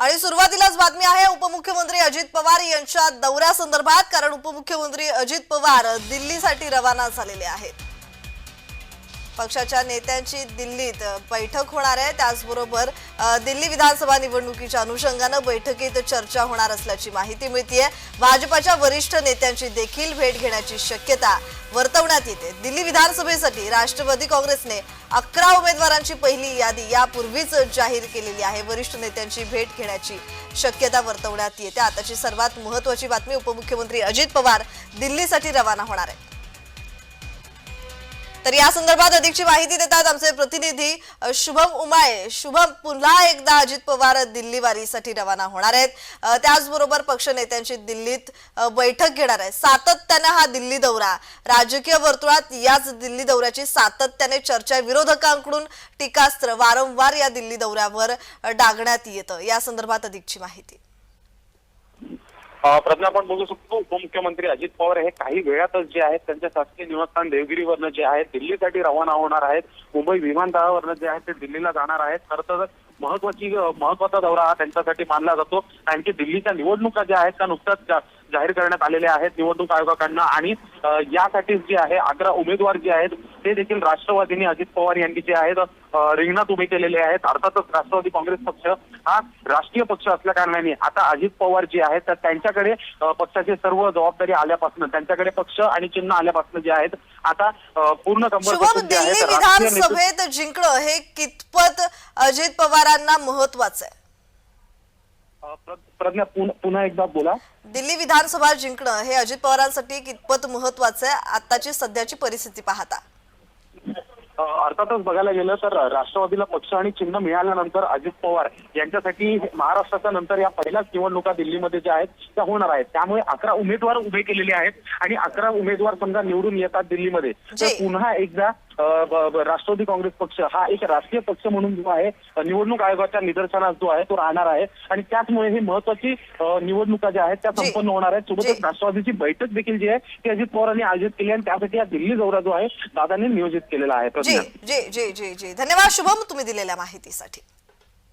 आणि सुरुवातीलाच बातमी आहे उपमुख्यमंत्री अजित पवार यांच्या दौऱ्यासंदर्भात कारण उपमुख्यमंत्री अजित पवार दिल्लीसाठी रवाना झालेले आहेत. पक्षाच्या नेत्यांची दिल्लीत बैठक होणार आहे. त्याचबरोबर दिल्ली विधानसभा निवडणुकीच्या अनुषंगानं बैठकीत चर्चा होणार असल्याची माहिती मिळतीये. भाजपाच्या वरिष्ठ नेत्यांची देखील भेट घेण्याची शक्यता वर्तवण्यात येते. दिल्ली विधानसभेसाठी राष्ट्रवादी काँग्रेसने अकरा उमेदवारांची पहिली यादी यापूर्वीच जाहीर केलेली आहे. वरिष्ठ नेत्यांची भेट घेण्याची शक्यता वर्तवण्यात येते. आताची सर्वात महत्वाची बातमी उपमुख्यमंत्री अजित पवार दिल्लीसाठी रवाना होणार आहे तर या संदर्भात अधिकची माहिती देतात आमचे प्रतिनिधी शुभम उमाळे शुभम पुन्हा एकदा अजित पवार दिल्ली वारीसाठी रवाना होणार आहेत. त्याचबरोबर पक्ष नेत्यांची दिल्लीत बैठक घेणार आहे सातत्याने हा दिल्ली दौरा राजकीय वर्तुळात याच दिल्ली दौऱ्याची सातत्याने चर्चा विरोधकांकडून टीकास्त्र वारंवार या दिल्ली दौऱ्यावर डागण्यात येतं. या संदर्भात अधिकची माहिती. प्रज्ञा आपण बघू शकतो उपमुख्यमंत्री अजित पवार हे काही वेळातच जे आहेत त्यांच्या शासकीय निवासस्थान देवगिरीवरनं जे आहेत दिल्लीसाठी रवाना होणार आहेत मुंबई विमानतळावरनं जे आहेत ते दिल्लीला जाणार आहेत. खरं तर महत्वाची महत्त्वाचा दौरा हा त्यांच्यासाठी मानला जातो. कारण की दिल्लीच्या निवडणुका ज्या आहेत त्या नुकत्याच जा- जाहीर करण्यात आलेल्या आहेत निवडणूक आयोगाकडनं. आणि यासाठीच जे आहे अकरा उमेदवार जे आहेत ते देखील राष्ट्रवादीने अजित पवार यांनी जे आहेत रिंगणात उभे केलेले आहेत. अर्थातच राष्ट्रवादी काँग्रेस पक्ष हा राष्ट्रीय पक्ष असल्या कारणाने आता अजित पवार जे आहेत तर त्यांच्याकडे पक्षाची सर्व जबाबदारी आल्यापासून त्यांच्याकडे पक्ष आणि चिन्ह आल्यापासून जे आहेत आता पूर्ण कंबर जे आहेत. विधानसभेत जिंकणं हे कितपत अजित पवारांना महत्वाचं आहे? प्रज्ञा पुन- पुन्हा एकदा बोला. विधानसभा जिंकणं हे अजित पवारांसाठी कितपत महत्वाचं आहे? आताची सध्याची परिस्थिती पाहता. अर्थातच बघायला गेलं तर राष्ट्रवादीला पक्ष आणि चिन्ह मिळाल्यानंतर अजित पवार यांच्यासाठी महाराष्ट्राच्या नंतर या पहिल्याच निवडणुका दिल्लीमध्ये ज्या आहेत त्या होणार आहेत. त्यामुळे अकरा उमेदवार उभे केलेले आहेत आणि अकरा उमेदवार समजा निवडून येतात दिल्लीमध्ये. तर. पुन्हा एकदा राष्ट्रवादी काँग्रेस पक्ष हा एक राष्ट्रीय पक्ष म्हणून जो आहे निवडणूक आयोगाच्या निदर्शनास जो आहे तो राहणार आहे. आणि त्याचमुळे ही महत्वाची निवडणुका ज्या आहेत त्या. संपन्न होणार आहेत. सोबतच. राष्ट्रवादीची बैठक देखील जी आहे ती अजित पवारांनी आयोजित केली आणि त्यासाठी हा दिल्ली दौरा जो आहे दादांनी नियोजित केलेला आहे. धन्यवाद. शुभम तुम्ही दिलेल्या माहितीसाठी.